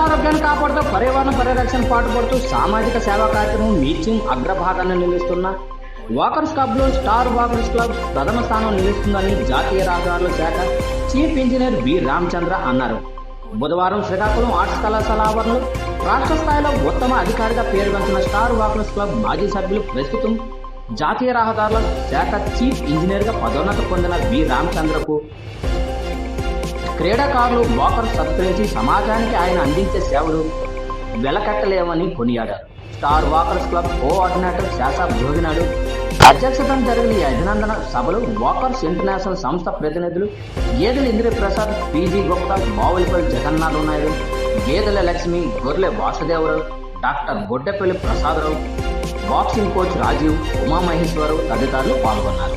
ఆరోగ్యాన్ని కాపాడుతూ పర్యావరణ పరిరక్షణ పాటుపడుతూ సామాజిక సేవా కార్యక్రమం నిత్యం అగ్రభాగాన్ని నిలుస్తున్న వాకర్స్ క్లబ్లో స్టార్ వాకర్స్ క్లబ్ ప్రథమ స్థానం నిలుస్తుందని జాతీయ రహదారుల శాఖ చీఫ్ ఇంజనీర్ బి రామచంద్ర అన్నారు. బుధవారం శ్రీకాకుళం ఆర్ట్స్ కళాశాల ఆవరణలో రాష్ట్ర స్థాయిలో ఉత్తమ అధికారిగా పేరుగాంచిన స్టార్ వాకర్స్ క్లబ్ మాజీ సభ్యులు ప్రస్తుతం జాతీయ రహదారుల శాఖ చీఫ్ ఇంజనీర్గా పదోన్నత పొందిన బి రామచంద్రకు క్రీడాకారులు వాకర్ సత్కరించి సమాజానికి ఆయన అందించే సేవలు వెలకట్టలేవని కొనియాడారు. స్టార్ వాకర్స్ క్లబ్ కోఆర్డినేటర్ శాసాబ్ జోగినాడు అధ్యక్షతన జరిగిన ఈ అభినందన సభలో వాకర్స్ ఇంటర్నేషనల్ సంస్థ ప్రతినిధులు Gedela Indraprasad PG Gupta Mavulipalli Jagannath Naidu Gedela Lakshmi Gorre Vasudevarao doctor Goddapalli Prasadarao boxing coach Rajeev Umamaheswararao తదితరులు పాల్గొన్నారు.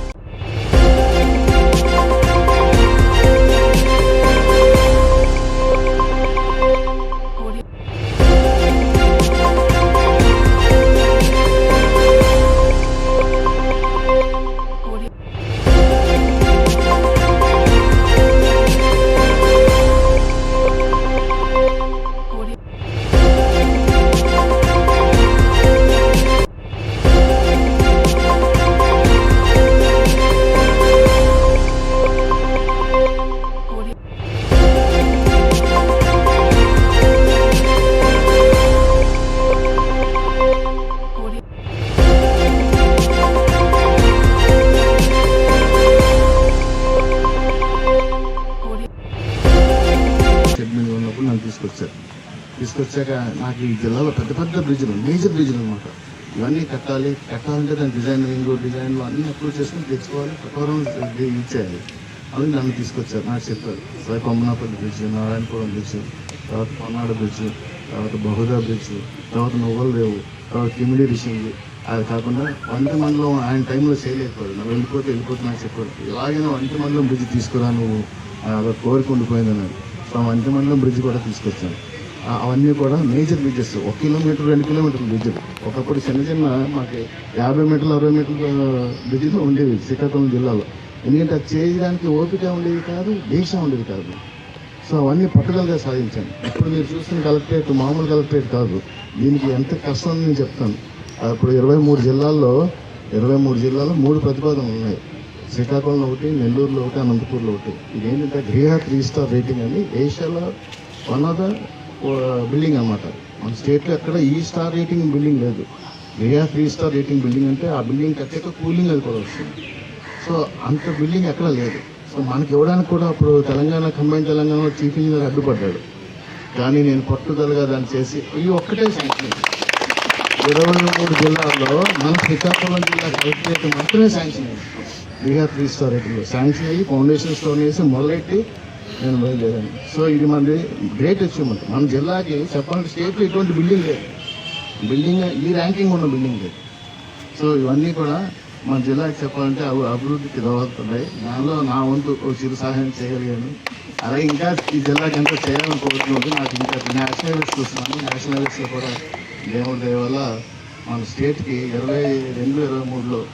తీసుకొచ్చారు. తీసుకొచ్చాక నాకు ఈ జిల్లాలో పెద్ద పెద్ద బ్రిడ్జ్లు మేజర్ బ్రిడ్జ్లు అనమాట ఇవన్నీ కట్టాలి కట్టాలంటే దాని డిజైనింగ్ డిజైన్లు అన్నీ అప్రూవ్ చేసుకుని తెచ్చుకోవాలి ప్రకారం ఇచ్చేయాలి. అని నన్ను తీసుకొచ్చారు. నాకు చెప్పారు. సరే కొమ్మనాపల్లి బ్రిడ్జ్ నారాయణపురం బ్రిడ్జ్ తర్వాత పన్నాడ బ్రిడ్జ్ తర్వాత బహుదా బ్రిడ్జ్ తర్వాత నువ్వలదేవు తర్వాత కిమిడి రిషింగ్. అది కాకుండా వంట మండలం ఆయన టైంలో చేయలేకపోయాడు నువ్వు వెళ్ళిపోతే వెళ్ళిపోతే నాకు చెప్పాడు. ఎలాగైనా వంట మండలం బ్రిడ్జ్ తీసుకురా నువ్వు. అలా కోరిక ఉండిపోయింది అన్నాడు తమ ఆ బ్రిడ్జ్ కూడా తీసుకొచ్చాను అవన్నీ కూడా మేజర్ బ్రిడ్జెస్ ఒక కిలోమీటర్ రెండు కిలోమీటర్ల బ్రిడ్జ్ ఒకప్పుడు చిన్న చిన్న మాకు యాభై మీటర్లు అరవై మీటర్ల బ్రిడ్జ్లు ఉండేవి శ్రీకాకుళం జిల్లాలో. ఎందుకంటే అది చేయడానికి ఓపిక ఉండేది కాదు దేశం ఉండేది కాదు. సో అవన్నీ పట్టుదలగా సాధించాను ఇప్పుడు మీరు చూస్తున్న కలెక్టరేట్ మామూలు కలెక్టరేట్ కాదు. దీనికి ఎంత కష్టం అని నేను చెప్తాను అప్పుడు ఇరవై మూడు జిల్లాల్లో ఇరవై మూడు జిల్లాల్లో మూడు ప్రతిపాదనలు ఉన్నాయి. శ్రీకాకుళంలో ఒకటి నెల్లూరులో ఒకటి అనంతపూర్లో ఒకటి. ఇది ఏంటంటే గ్రీహ త్రీ స్టార్ రేటింగ్ అని ఏషియాలో వన్ ఆఫ్ ద బిల్డింగ్ అనమాట మన స్టేట్లో ఎక్కడ ఈ స్టార్ రేటింగ్ బిల్డింగ్ లేదు. Griha three star rating building అంటే ఆ బిల్డింగ్ కట్టాక కూలింగ్ అది కూడా వస్తుంది. సో అంత బిల్డింగ్ ఎక్కడ లేదు. సో మనకి ఇవ్వడానికి కూడా అప్పుడు తెలంగాణ కంబైన్ తెలంగాణలో చీఫ్ ఇంజనీర్ అడ్డుపడ్డాడు కానీ నేను పట్టుదలగా దాన్ని చేసి ఈ ఒక్కటే శాంక్షన్. ఇరవై మూడు జిల్లాల్లో మన శ్రీకాకుళం జిల్లా కలెక్టరేట్ మాత్రమే శాంక్షన్ అయ్యింది బీహార్ త్రీ స్టార్ రేటింగ్లో శాంక్షన్ అయ్యి ఫౌండేషన్ స్టోన్ వేసి మొదలెట్టి నేను బయలుదేరాను. సో ఇది మనది గ్రేట్ అచీవ్మెంట్. మన జిల్లాకి చెప్పాలంటే స్టేట్లో ఇటువంటి బిల్డింగ్ లేదు. బిల్డింగ్ ఈ ర్యాంకింగ్ ఉన్న బిల్డింగ్ లేదు. సో ఇవన్నీ కూడా మన జిల్లాకి చెప్పాలంటే అవి అభివృద్ధికి దోహదపడ్డాయి. దానిలో నా వంతు చిరు సహాయం చేయగలిగాను. అలాగే ఇంకా ఈ జిల్లాకి ఎంత చేయాలని కోరుకుంటుంది నాకు ఇంకా నేషనలిస్ట్ చూస్తున్నాను. నేషనలిస్ట్లో కూడా దేవుడి దయ వల్ల మన స్టేట్కి ఇరవై రెండు ఇరవై మూడులో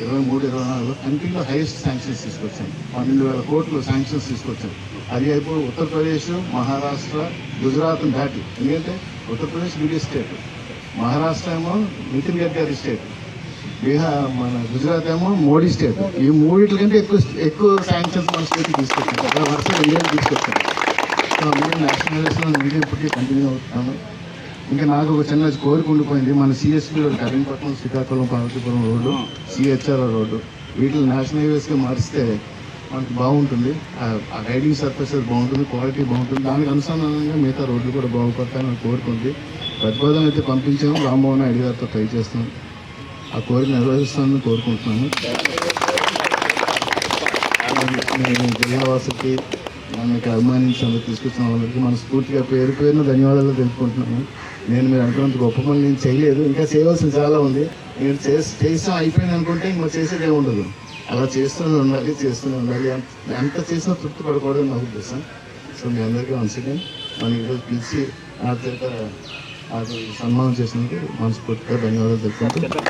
ఇరవై మూడు ఇరవై నాలుగులో కంట్రీలో హైయెస్ట్ శాంక్షన్స్ తీసుకొచ్చాం. పన్నెండు వేల కోట్లు శాంక్షన్స్ తీసుకొచ్చాం. అది అయిపోయి ఉత్తరప్రదేశ్ మహారాష్ట్ర గుజరాత్ దాటి. ఎందుకంటే ఉత్తరప్రదేశ్ బిగ్గెస్ట్ స్టేట్. మహారాష్ట్ర ఏమో నితిన్ గడ్కరీ స్టేట్. బీహార్ మన గుజరాత్ ఏమో మోడీ స్టేట్. ఈ మూడిట్ల కంటే ఎక్కువ ఎక్కువ శాంక్షన్స్ మన స్టేట్కి తీసుకొచ్చాం. అలా వరుసగా ఇండియాకి తీసుకొచ్చాం. సో అందుకే నేషనల్ మీడియా నేను ఇప్పటికీ కంటిన్యూ అవుతున్నాను ఇంకా నాకు ఒక చిన్న కోరిక ఉండిపోయింది. మన CSP road Karimpatnam Srikakulam Parvathipuram road CHR road. వీటిని నేషనల్ హైవేస్గా మారిస్తే మనకు బాగుంటుంది. ఆ- రైడింగ్ సర్ఫేసెస్ బాగుంటుంది క్వాలిటీ బాగుంటుంది. దానికి అనుసంధానంగా మిగతా రోడ్లు కూడా బాగుపడతాయని కోరుకుంది ప్రతిపాదన అయితే పంపించాము రామ్మోహన్ నాయుడు గారితో ట్రై చేస్తాం ఆ కోరిక నిర్వహిస్తానని కోరుకుంటున్నాను. నేను జిల్లావాసుకి మనకి అభిమానించి అభిమానించినందుకు తీసుకొచ్చిన వాళ్ళందరికీ మనస్ఫూర్తిగా పేరు పేరున ధన్యవాదాలు తెలుపుకుంటున్నాను. నేను మీరు అనుకున్నంత గొప్ప పని నేను చేయలేదు. ఇంకా చేయవలసింది చాలా ఉంది. నేను చేసి చేసాం అయిపోయింది అనుకుంటే ఇంకా చేసేది ఏమి ఉండదు. అలా చేస్తూనే ఉండాలి చేస్తూనే ఉండాలి. ఎంత- చేసినా తృప్తి పడకూడదు నా ఉద్దేశం. సో మీ అందరికీ వన్స్ అగైన్ మనం ఈరోజు పిలిచి ఆ చేత అది సన్మానం చేసినందుకు మనస్ఫూర్తిగా ధన్యవాదాలు తెలుపుకుంటూ